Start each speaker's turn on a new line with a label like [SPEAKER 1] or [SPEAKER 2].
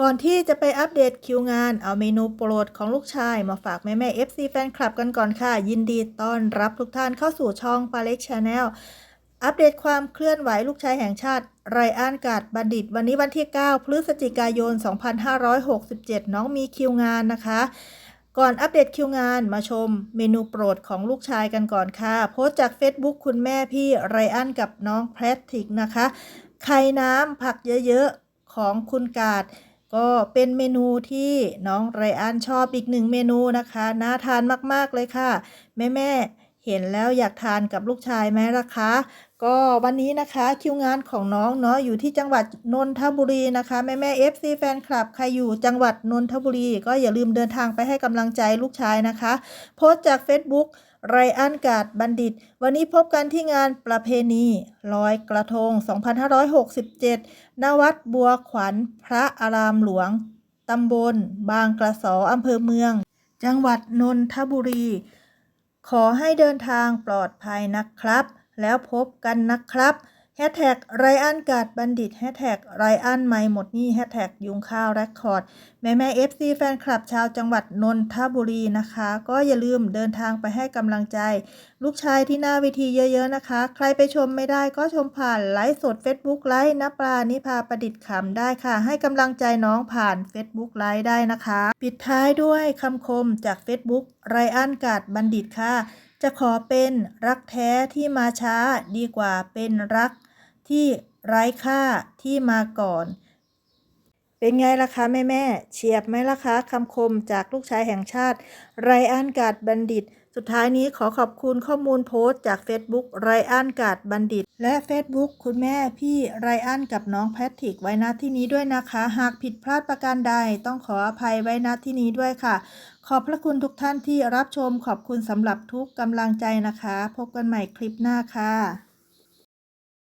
[SPEAKER 1] ก่อนที่จะไปอัปเดตคิวงาน เอาเมนูโปรดของลูกชาย มาฝากแม่แม่ FC แฟนคลับกันก่อนค่ะ ยินดีต้อนรับทุกท่านเข้าสู่ช่องปาเล็กชาแนลอัปเดตความเคลื่อนไหวลูกชายแห่งชาติ ไรอันกาดบัณฑิต วันนี้วันที่ 9 พฤศจิกายน 2567 น้องมีคิวงานนะคะ ก่อนอัปเดตคิวงานมาชมเมนูโปรดของลูกชายกันก่อนค่ะ โพสต์จาก Facebook คุณแม่พี่ไรอันกับน้องแพทริกนะคะ ไข่น้ำผักเยอะๆ ของคุณกาด ก็เป็นเมนูที่น้องไรอันชอบอีกหนึ่งเมนูนะคะ น่าทานมากๆเลยค่ะ แม่แม่ เห็นแล้วอยากทานกับลูกชายไหมล่ะคะ ก็วันนี้นะคะคิวงานของน้องเนาะอยู่ที่จังหวัดนนทบุรีนะคะ แม่แม่เอฟซีแฟนคลับใครอยู่จังหวัดนนทบุรี ก็อย่าลืมเดินทางไปให้กำลังใจลูกชายนะคะ โพสต์จาก Facebook ไรอันกาดบัณฑิต วันนี้พบกันที่งานประเพณีลอยกระทง 2567 ณ วัดบัวขวัญพระอารามหลวง ตำบล บางกระสออำเภอเมือง จังหวัดนนทบุรี ขอให้เดินทางปลอดภัยนะครับ แล้วพบกันนะครับ ฮชแท็กไรอันกาดบัณฑิตแฮชแท็กไรอันไม่หมดนี่แฮชแท็กยุงข้าวแรคคอร์ด แม่แม่เอฟซีแฟนคลับชาวจังหวัดนนทบุรีนะคะ ก็อย่าลืมเดินทางไปให้กำลังใจ ลูกชายที่หน้าเวทีเยอะๆนะคะ ใครไปชมไม่ได้ก็ชมผ่านไลฟ์สด Facebook ไลฟ์นปลานิพาประดิษฐ์ขำได้ค่ะ ให้กำลังใจน้องผ่าน Facebook ไลฟ์ได้นะคะ ปิดท้ายด้วยคำคมจาก Facebook ไรอันกาดบัณฑิตค่ะ จะขอเป็นรักแท้ที่มาช้าดีกว่าเป็นรัก ที่ไร้ค่าที่มาก่อน เป็นไงล่ะคะแม่แม่เฉียบไหมล่ะคะคำคมจากลูกชายแห่งชาติ ไรอันกาดบัณฑิต สุดท้ายนี้ขอขอบคุณข้อมูลโพสต์จาก Facebook ไรอันกาดบัณฑิต และ Facebook คุณแม่พี่ไรอันกับน้องแพทริกไว้ณที่นี้ด้วยนะคะ หากผิดพลาดประการใดต้องขออภัยไว้ณที่นี้ด้วยค่ะ ขอบพระคุณทุกท่านที่รับชมขอบคุณสำหรับทุกกำลังใจนะคะ พบกันใหม่คลิปหน้าค่ะ